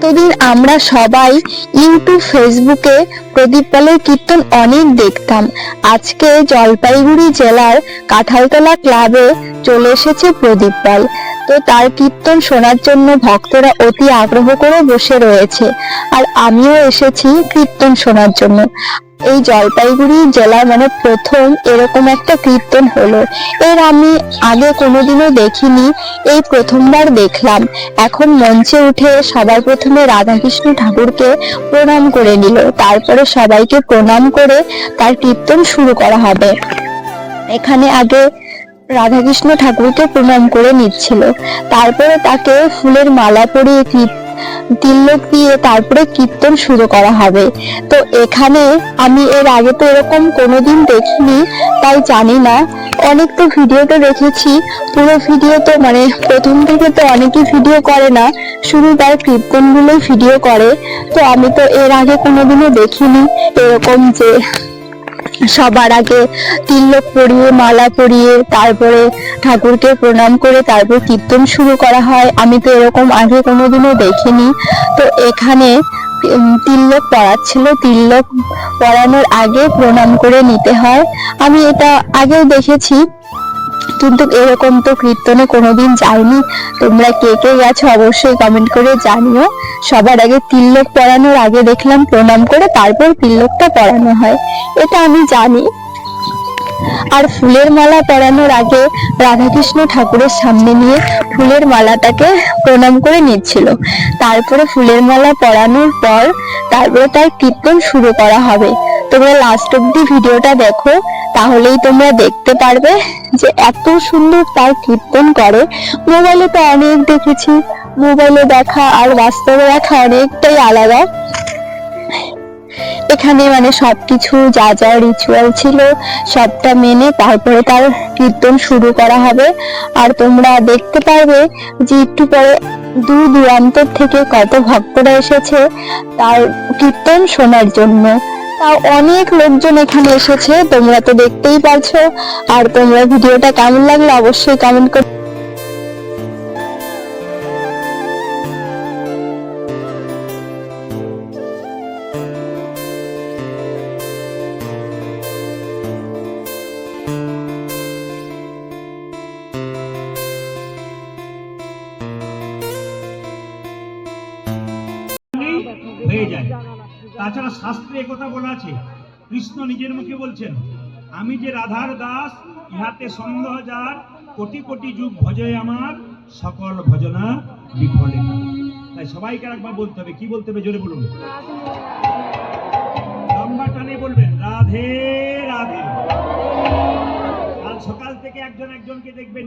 এতদিন আমরা সবাই ইউটিউব, ফেসবুকে প্রদীপ পালের কীর্তন অনেক দেখতাম। আজকে জলপাইগুড়ি জেলার কাঁঠালতলা ক্লাবে চলে এসেছে প্রদীপ পাল। তো তার কীর্তন শোনার জন্য ভক্তরা অতি আগ্রহ করে বসে রয়েছে। আর আমিও এসেছি কীর্তন শোনার জন্য। এই জলপাইগুড়ি জেলার মানে প্রথম এরকম একটা কীর্তন হলো। এর আমি আগে কোনোদিনও দেখিনি, এই প্রথমবার দেখলাম। এখন মঞ্চে উঠে সবার প্রথমে রাধাকৃষ্ণ ঠাকুরকে প্রণাম করে নিল। তারপরে সবাইকে প্রণাম করে তার কীর্তন শুরু করা হবে। এখানে আগে রাধাকৃষ্ণ ঠাকুরকে প্রণাম করে নিচ্ছিল। তারপরে তাকে ফুলের মালা পরিয়ে তিলক দিয়ে তারপরে কীর্তন শুরু করা হবে। তো এখানে আমি এর আগে তো এরকম কোনোদিন দেখিনি, তাই জানি না। অনেক তো ভিডিওতে দেখেছি, পুরো ভিডিও তো মানে প্রথম থেকে তো অনেকেই ভিডিও করে না, শুধু তার কীর্তনগুলোই ভিডিও করে। তো আমি তো এর আগে কোনোদিনও দেখিনি এরকম যে সবার আগে তিলক পরিয়ে মালা পরিয়ে, তারপরে ঠাকুরকে প্রণাম করে তারপর কীর্তন শুরু করা হয়। আমি তো এরকম আগে কোনোদিনও দেখিনি। তো এখানে তিলক পড়াচ্ছিল। তিলক পড়ানোর আগে প্রণাম করে নিতে হয়। আমি এটা আগেও দেখেছি। কিন্তু এরকম তো কীর্তনে কোনোদিন যাইনি। তোমরা কে কে গেছো অবশ্যই কমেন্ট করে জানিও। সবার আগে তিলক পড়ানোর আগে দেখলাম, প্রণাম করে তারপর তিলকটা পড়ানো হয়। এটা আমি জানি। আর ফুলের মালা পরানোর আগে রাধাকৃষ্ণ ঠাকুরের সামনে নিয়ে ফুলের মালাটাকে প্রণাম করে নিচ্ছিল। তারপরে ফুলের মালা পরানোর পর তারপরে তার কীর্তন শুরু করা হবে। তোমরা লাস্ট অব্দি ভিডিওটা দেখো, তাহলেই তোমরা দেখতে পারবে যে এত সুন্দর তার কীর্তন করে। মোবাইলে তো অনেক দেখেছি মোবাইলে দেখা আর বাস্তবে দেখা অনেকটাই আলাদা। এখানে মানে সবকিছু যা যা রিচুয়াল ছিল, সবটা মেনে তারপরে তার কীর্তন শুরু করা হবে। আর তোমরা দেখতে পারবে যে একটু পরে দূর দূরান্তর থেকে কত ভক্তরা এসেছে তার কীর্তন শোনার জন্য। তাও অনেক লোকজন এখানে এসেছে, তোমরা তো দেখতেই পারছ। আর তোমরা ভিডিওটা কেমন লাগল অবশ্যই কমেন্ট করে হয়ে যায়। তাছাড়া শাস্ত্রে একথা বলা আছে, কৃষ্ণ নিজের মুখে বলছেন, আমি যে রাধার দাস, ইহাতে সন্দেহ যার, কোটি কোটি যুগ ভজে আমার, সকল ভজনা বিফলে। তাই সবাইকে একবার বলতে হবে, কি বলতে হবে জোরে বলুন? লম্বা টানে বলবেন, রাধে রাধে। কাল সকাল থেকে একজন একজনকে দেখবেন